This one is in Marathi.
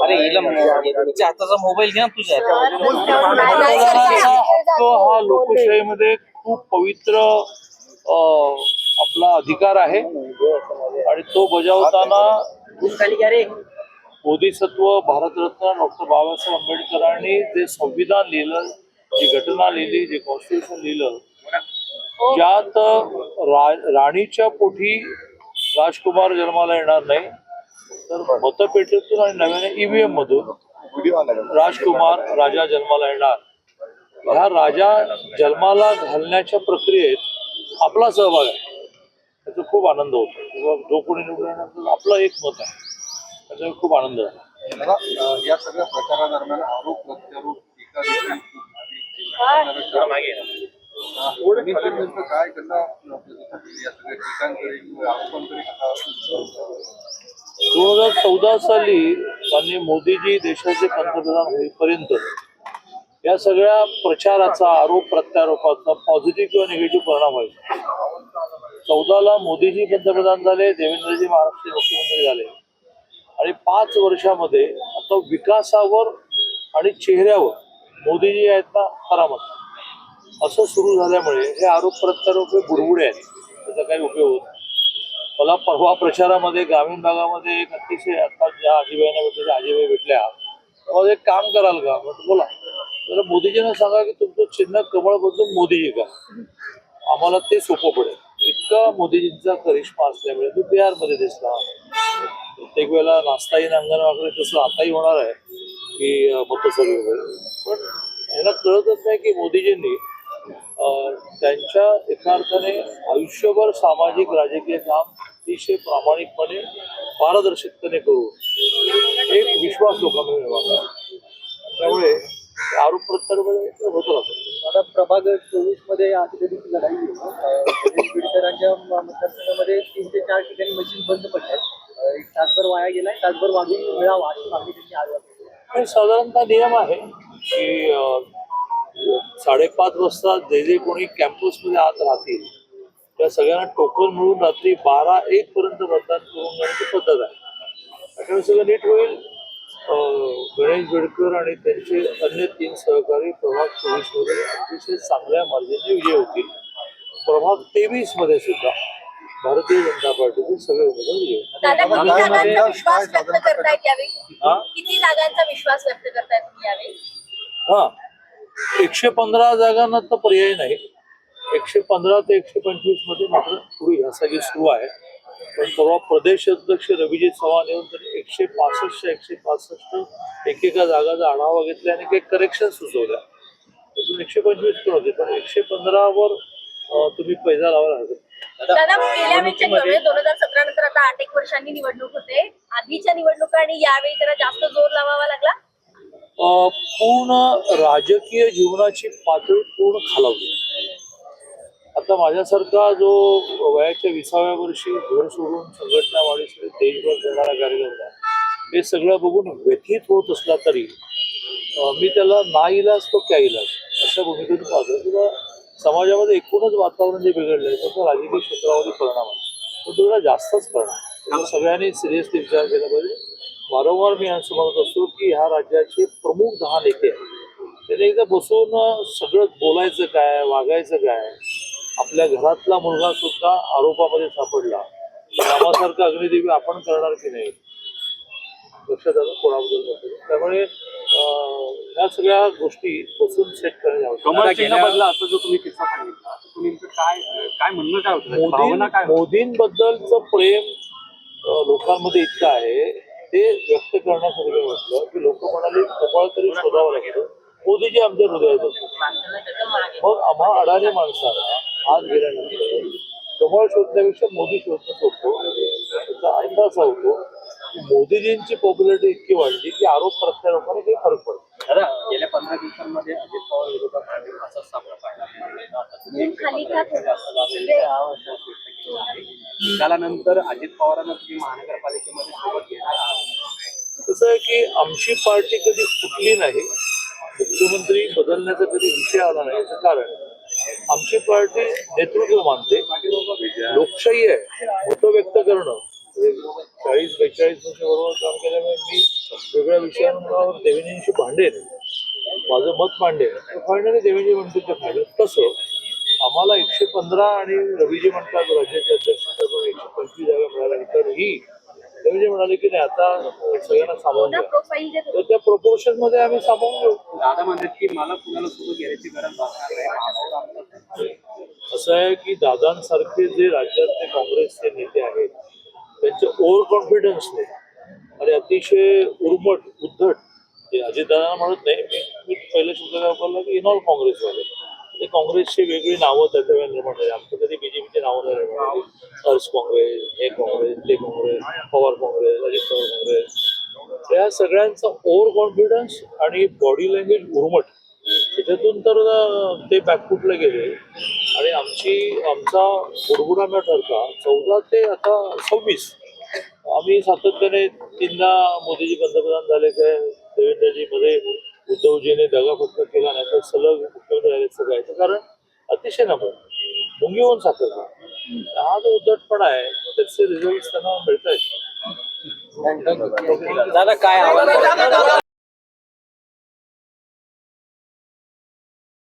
अरे हिला तिच्या हाताचा मोबाईल घ्या ना तुझ्या. हा लोकशाहीमध्ये खूप पवित्र आपला अधिकार आहे. आणि तो बजावताना बोधिसत्व भारतरत्न डॉक्टर बाबासाहेब आंबेडकरांनी जे संविधान लिहिलं जी घटना लिहिली जे कॉन्स्टिट्यूशन लिहिलं ज्यात रा- राणीच्या पोटी राजकुमार जन्माला येणार नाही तर मतपेटीतून आणि नव्याने ईव्हीएम मधून राजकुमार राजा जन्माला येणार. ह्या राजा जन्माला घालण्याच्या प्रक्रियेत आपला सहभाग आहे. त्याचा खूप आनंद होतो. किंवा जो कोणी निवडून येणार आपलं एक मत आहे. त्याचा खूप आनंद अ, या सगळ्या प्रचारादरम्यान आरोप प्रत्यारोप झाली. काय? कसा दोन हजार चौदा साली माननीय मोदीजी देशाचे पंतप्रधान होईपर्यंत या सगळ्या प्रचाराचा आरोप प्रत्यारोपाचा पॉझिटिव्ह किंवा निगेटिव्ह परिणाम व्हायचा. चौदाला मोदीजी पंतप्रधान झाले देवेंद्रजी महाराष्ट्र मुख्यमंत्री झाले. आणि पाच वर्षामध्ये आता विकासावर आणि चेहऱ्यावर मोदीजी आहेत ना करामत असं सुरू झाल्यामुळे हे आरोप प्रत्यारोप हे बुडबुडे आहेत. त्याचा काही उपयोग होत नाही. मला परवा प्रचारामध्ये ग्रामीण भागामध्ये एक अतिशय आता ज्या आजीबाईंना भेटल्या आजीबाई भेटल्या तेव्हा एक काम कराल का? म्हटलं बोला. तर मोदीजींना सांगा की तुमचं चिन्ह कमळ बदलून मोदीजी का आम्हाला ते सोपं पडेल. इतका मोदीजींचा करिश्मा असल्यामुळे तो बिहारमध्ये दिसला. प्रत्येक वेळेला नाचता येईन अंगण वगैरे तसं आताही होणार आहे की अं, वगैरे. पण याला कळतच नाही की मोदीजींनी त्यांच्या एका अर्थाने आयुष्यभर सामाजिक राजकीय काम अतिशय प्रामाणिकपणे पारदर्शकतेने करून एक विश्वास लोकांना निर्माण त्यामुळे आरोप प्रत्यारोप होत राहतो. आता प्रभाग चोवीसमध्ये आदिवासीची लढाई आहे. बिडकरांच्या मतदारसंघामध्ये तीन ते चार ठिकाणी मशीन बंद पडल्या एक तासभर वाया गेलाय तासभर वाढून मिळावा अशी मागणी त्यांनी आज साधारणतः नियम आहे की साडेपाच वाजता जे जे कोणी कॅम्पसमध्ये आत राहतील त्या सगळ्यांना टोकन मिळून रात्री बारा एक पर्यंत मतदान करून घेण्याची पद्धत आहे. त्यामुळे सगळं नीट होईल. गणेश बेडकर आणि त्यांचे अन्य तीन सहकारी प्रभाग चोवीसमध्ये अतिशय चांगल्या मार्गाने विजय होतील. प्रभाग तेवीसमध्ये सुद्धा भारतीय जनता पार्टीचे सगळे उमेदवार हा? किती जागांचा विश्वास व्यक्त करतायत तुम्ही यावेळी? हा. एकशे पंधरा जागांना तर पर्याय नाही. एकशे पंधरा ते एकशे पंचवीसमध्ये मात्र थोडी घासाघी सुरू आहे. पण परवा प्रदेश अध्यक्ष रविजित चव्हाण येऊन त्यांनी एकशे पासष्ट एकशे पासष्ट एकेका जागाचा आढावा घेतला आणि काही करेक्शन सुचवल्या. त्यातून एकशे पंचवीस पण होते पण एकशे पंधरावर तुम्ही पैसा लावायला हरकत नाही. दादा गेल्या वेळच्या निवडणूक दोन हजार सतरा नंतर आता आठ एक वर्षांनी निवडणूक होते. आधीच्या निवडणुका आणि यावेळी जरा जास्त जोर लावावा लागला? पूर्ण राजकीय जीवनाची पातळी पूर्ण खालावली. आता माझ्यासारखा जो वयाच्या विसाव्या वर्षी घर सोडून संघटना वाढीसाठी देशभर करणारा कार्यकर्ता हे सगळं बघून व्यथित होत असला तरी मी त्याला ना इलाज तो क्या इलाज? अशा भूमिकेतून पाहतो किंवा समाजामध्ये एकूणच वातावरण जे बिघडलंय त्याचा राजकीय क्षेत्रावरती परिणाम आहे. पण तुला जास्तच परिणाम सगळ्यांनी सिरियसली विचार केला पाहिजे. वारंवार मी असं म्हणत असतो की ह्या राज्याचे प्रमुख दहा नेते आहेत. त्याने एकदा बसून सगळं बोलायचं काय वागायचं काय? आपल्या घरातला मुलगा सुद्धा आरोपामध्ये सापडला. तर आम्हासारखं अग्निदेवी आपण करणार की नाही? लक्षात आलं? कोणाबद्दल. त्यामुळे ह्या सगळ्या गोष्टी बसून सेट करणे आवश्यक. असं जो तुम्ही किस्सा सांगितला काय काय म्हणणं काय होतं? मोदींबद्दलचं प्रेम लोकांमध्ये इतकं आहे ते व्यक्त करण्यासाठी म्हटलं की लोक म्हणाले कमळ तरी शोधावं लागतं. मोदीजी आमच्या हृदयात असतो मग आम्हा अडाणी माणसाला आज गेल्यानंतर कमळ शोधण्यापेक्षा मोदी शोधणं सोपं त्याचा अर्थ असा होतो की मोदीजींची पॉप्युलरिटी इतकी वाढली की आरोप प्रत्यारोपाने काही फरक पडतो दादा गेल्या पंधरा दिवसांमध्ये अजित पवार विरोधात आम्ही असाच सामना पाहिला. हा. निकालानंतर अजित पवारांना तुम्ही महानगरपालिकेमध्ये सोबत घेणार आहात. कसं आहे की आमची पार्टी कधी फुटली नाही मुख्यमंत्री बदलण्याचा कधी विषय आला नाही याचं कारण आमची पार्टी नेतृत्व मानते. लोकशाही आहे. मतं व्यक्त करणं. चाळीस बेचाळीस वर्ष बरोबर काम केल्यामुळे मी वेगळ्या विषयांवर देवेंजींशी भांडेन. माझं मत मांडेन. फायनली देवेंजी म्हणतील ते फायनल तसं आम्हाला एकशे पंधरा आणि रवीजी म्हणतात राज्याचे अध्यक्ष एकशे पंचवीस जागा मिळाल्या. तरीही देवेंद्रजी म्हणाले की नाही आता सगळ्यांना सामावून घ्या. तर त्या प्रपोर्शनमध्ये आम्ही सामावून घेऊ. दादा म्हणतात की मला कुणाला सुरू घेण्याची गरज भासणार नाही. असं आहे की दादांसारखे जे राज्यातले काँग्रेसचे नेते आहेत त्यांचे ओव्हर कॉन्फिडन्सने आणि अतिशय उर्मट उद्धट ते अजितदादांना म्हणत नाही मी मी पहिला शब्द वापरला की इनॉल काँग्रेसवाले. ते काँग्रेसची वेगळी नावं त्याच्या निर्माण झाली आमचं कधी बीजेपीचे नावं नाही निर्माण काँग्रेस हे काँग्रेस ते काँग्रेस पवार काँग्रेस अजित पवार काँग्रेस. या सगळ्यांचा ओव्हर कॉन्फिडन्स आणि बॉडी लँग्वेज उर्मट त्याच्यातून तर ते बॅकफुटला गेले. आणि आमची आमचा बुडबुडा न ठरता चौदा ते आता सव्वीस. आम्ही सातत्याने तीनदा मोदीजी पंतप्रधान झाले काय देवेंद्रजी मध्ये उद्धवजीने दगाफटका केला नाही तर सलग मुख्यमंत्री झाले सगळ्याचं कारण अतिशय नम्र मुंगी होऊन साखर हा जो उद्धटपणा आहे त्याचे रिझल्ट त्यांना मिळत आहेत दादा काय